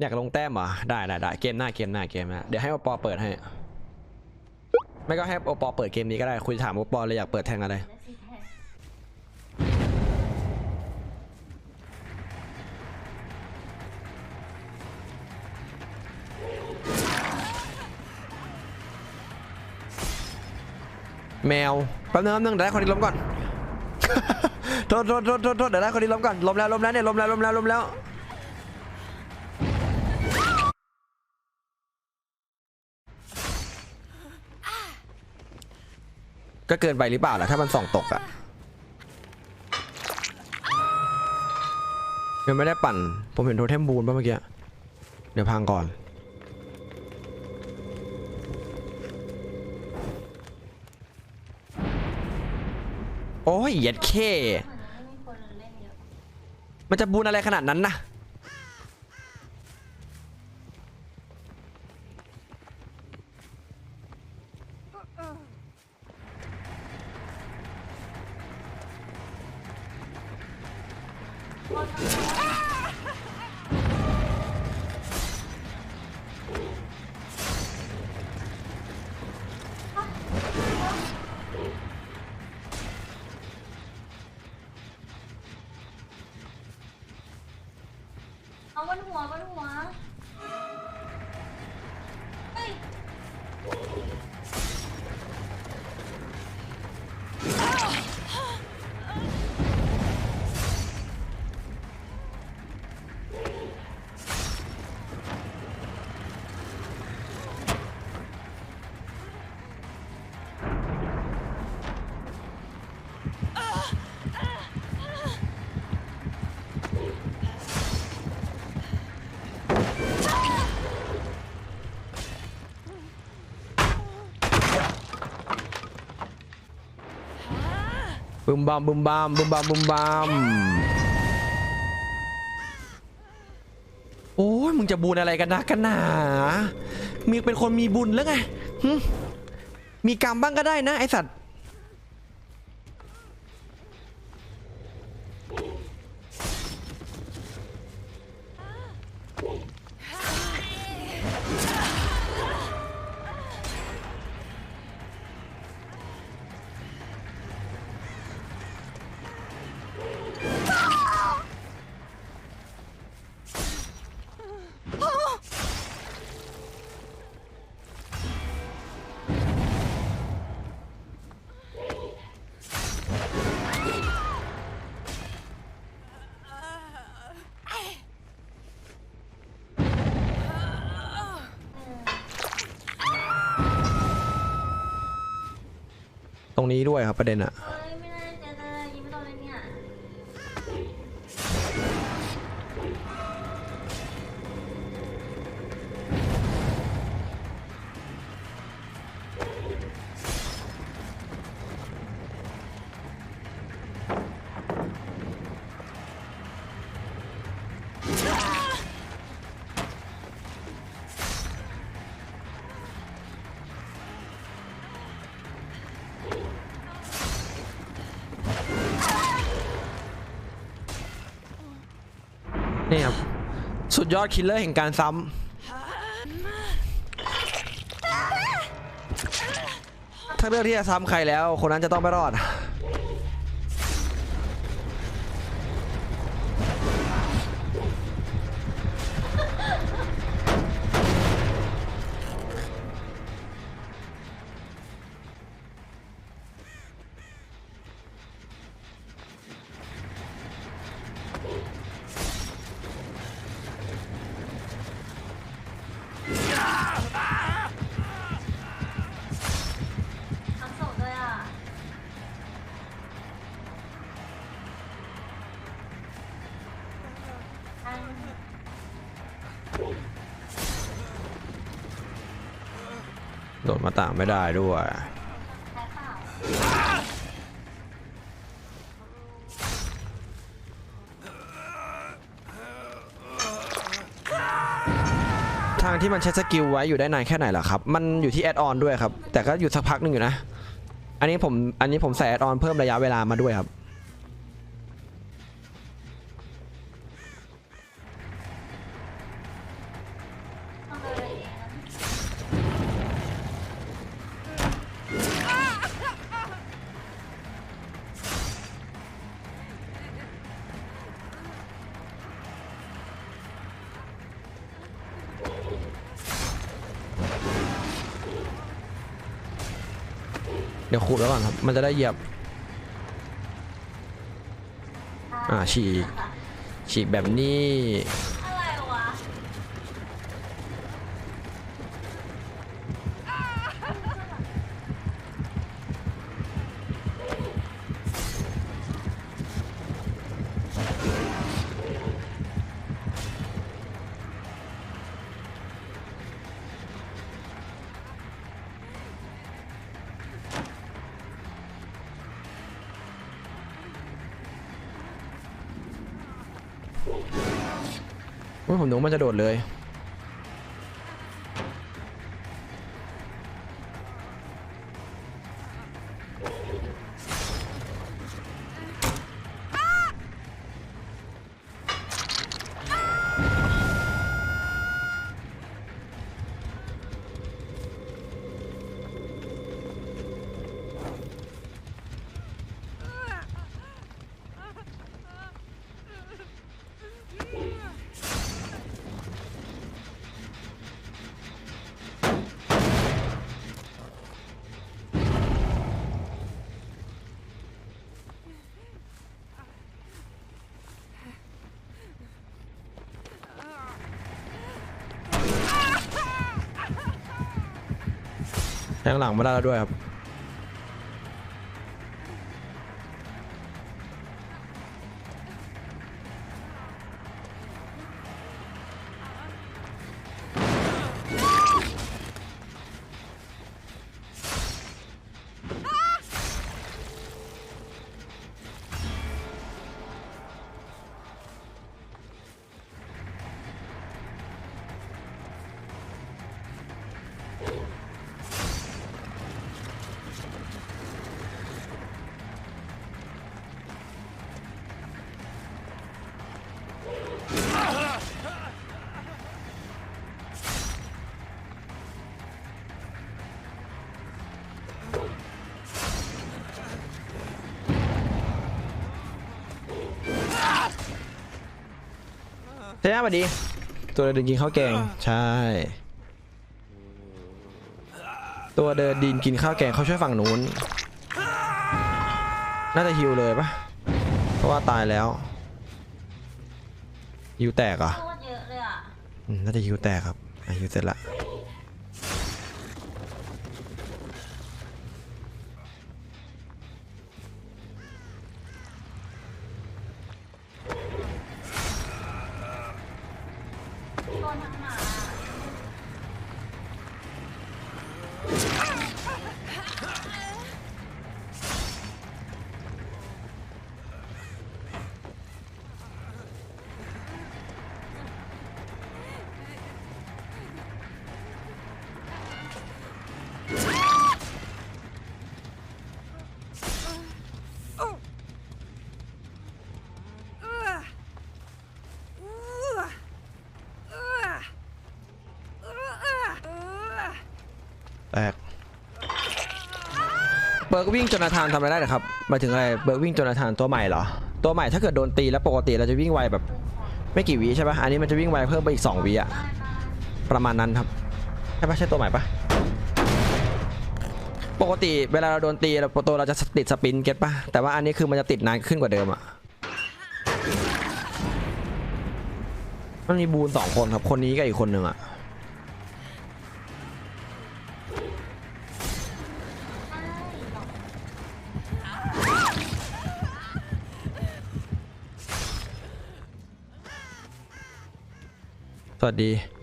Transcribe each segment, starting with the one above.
อยากลงแต้มเหรอ ได้ได้ได้เกมหน้าเกมหน้าเกมหน้าเดี๋ยวให้โอปอเปิดให้ ไม่ก็ให้โอปอเปิดเกมนี้ก็ได้ คุยถามโอปอเลยอยากเปิดแทงอะไร แมว แป๊บนึงแป๊บนึงเดี๋ยวได้คนนี้ล้มก่อน โทษโทษโทษโทษเดี๋ยวได้คนนี้ล้มก่อน ล้มแล้วล้มแล้วเนี่ยล้มแล้วล้มแล้วล้มแล้ว ก็เกินไปหรือเปล่าล่ะถ้ามันส่องตกอะยังไม่ได้ปั่น ผมเห็นโทเทมบูนป่ะเมื่อกี้ เดี๋ยวพังก่อน โอ้ยเหยียดเข้เหมือนยังไม่มีคนเล่นเยอะมันจะบูนอะไรขนาดนั้นนะ เอาบนหัวบนหัว บึมบามบึมบามบึมบามบึมบามโอ้ยมึงจะบุญอะไรกันนะกันหนา มีเป็นคนมีบุญแล้วไงมีกรรมบ้างก็ได้นะไอสัตว์ นี้ด้วยครับประเด็นอะ นี่ครับ สุดยอดคิลเลอร์แห่งการซ้ำถ้าเลือกที่จะซ้ำใครแล้ว คนนั้นจะต้องไม่รอด โดดมาต่างไม่ได้ด้วย ทางที่มันใช้สกิลไว้อยู่ได้นานแค่ไหนล่ะครับ มันอยู่ที่แอดออนด้วยครับ แต่ก็อยู่สักพักหนึ่งอยู่นะ อันนี้ผม อันนี้ผมใส่แอดออนเพิ่มระยะเวลามาด้วยครับ เดี๋ยวขูดแล้วก่อนครับ มันจะได้เหยียบ อ่าฉีกฉีกแบบนี้ อุ๊ยผมนึกว่ามันจะโดดเลย งหลังไม่ได้แล้วด้วยครับ เจ๊สวัสดี ตัวเดินกินข้าวแกง ใช่ ตัวเดินดินกินข้าวแกงเขาช่วยฝั่งนู้น น่าจะฮิวเลยปะเพราะว่าตายแล้วฮิวแตกเหรอะโคตรเยอะเลยอะน่าจะฮิวแตกครับอะฮิวเสร็จละ บิร์กวิ่งจนาธานทำอะไรได้เหรอครับหมายถึงอะไรเบิร์กวิ่งจนาธานตัวใหม่เหรอตัวใหม่ถ้าเกิดโดนตีแล้วปกติเราจะวิ่งไวแบบ ไม่กี่วิใช่ปะอันนี้มันจะวิ่งไวเพิ่มไปอีก2วิอะประมาณนั้นครับใช่ปะใช่ตัวใหม่ปะปกติเวลาเราโดนตีเราตัวเราจะติดสปินเก็ตปะแต่ว่าอันนี้คือมันจะติดนานขึ้นกว่าเดิมอะมันมีบูนสองคนครับคนนี้กับอีกคนหนึ่งอะ ส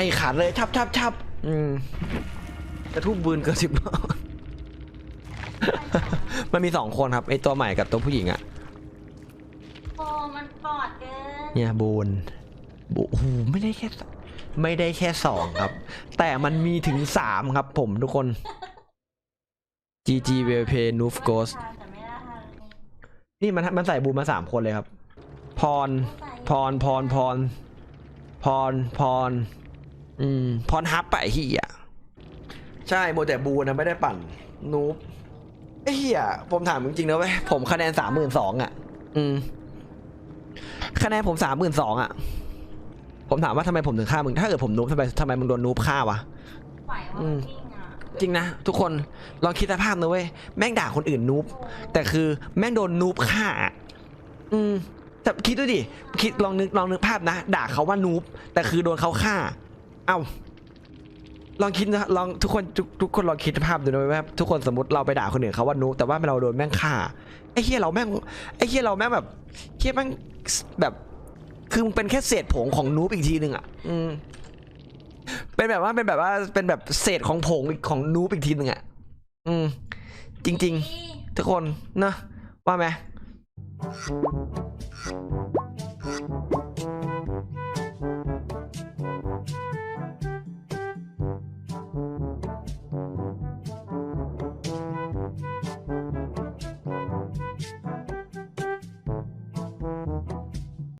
ให้ขาดเลยชับชับชับอืมจะทุบบืนเกินสิบรอบมันมีสองคนครับไอตัวใหม่กับตัวผู้หญิงอะโอ้มันปลอดเกินเนี่ยบูนบูโอ้โหไม่ได้แค่สไม่ได้แค่สองครับ แต่มันมีถึงสามครับผมทุกคน GG w p n o o f Ghost แต่ไม่ได้ทานเลยนี่มันมันใส่บูมมาสามคนเลยครับ พร พร พร พร พร พร อืมพรฮับไปะไอ้เฮียใช่โมแต่บูนะไม่ได้ปั่น นูบไอ้เฮียผมถามจริงๆนะเว้ยผมคะแนนสามหมื่นสองอะ อืม คะแนนผมสามหมื่นสองอะ ผมถามว่าทำไมผมถึงฆ่ามึง ถ้าเกิดผมนูบทำไมทำไมมึงโดนนูบฆ่าวะ ไหวว่าอืมจริงอะจริงนะ ทุกคนลองคิดสภาพนะเว้ยแม่งด่าคนอื่นนูบแต่คือแม่งโดนนูบฆ่าอะอืมแต่คิดดูดิคิดลองนึกลองนึกภาพนะด่าเขาว่านูบแต่คือโดนเขาฆ่า เอ้าลองคิดนะลองทุกคนทุกทุกคนลองคิดภาพดูนะว่าทุกคนสมมติเราไปด่าคนอื่นเขาว่านูบแต่ว่าเราโดนแม่งฆ่าไอ้เฮียเราแม่งไอ้เฮียเราแม่งแบบเฮียแม่งแบบคือมึงเป็นแค่เศษผงของนูบอีกทีหนึ่งอะอืมเป็นแบบว่าเป็นแบบว่าเป็นแบบเศษของผงอของนูบอีกทีหนึ่งอะอืม จริง ๆ ทุกคนนะว่าไหม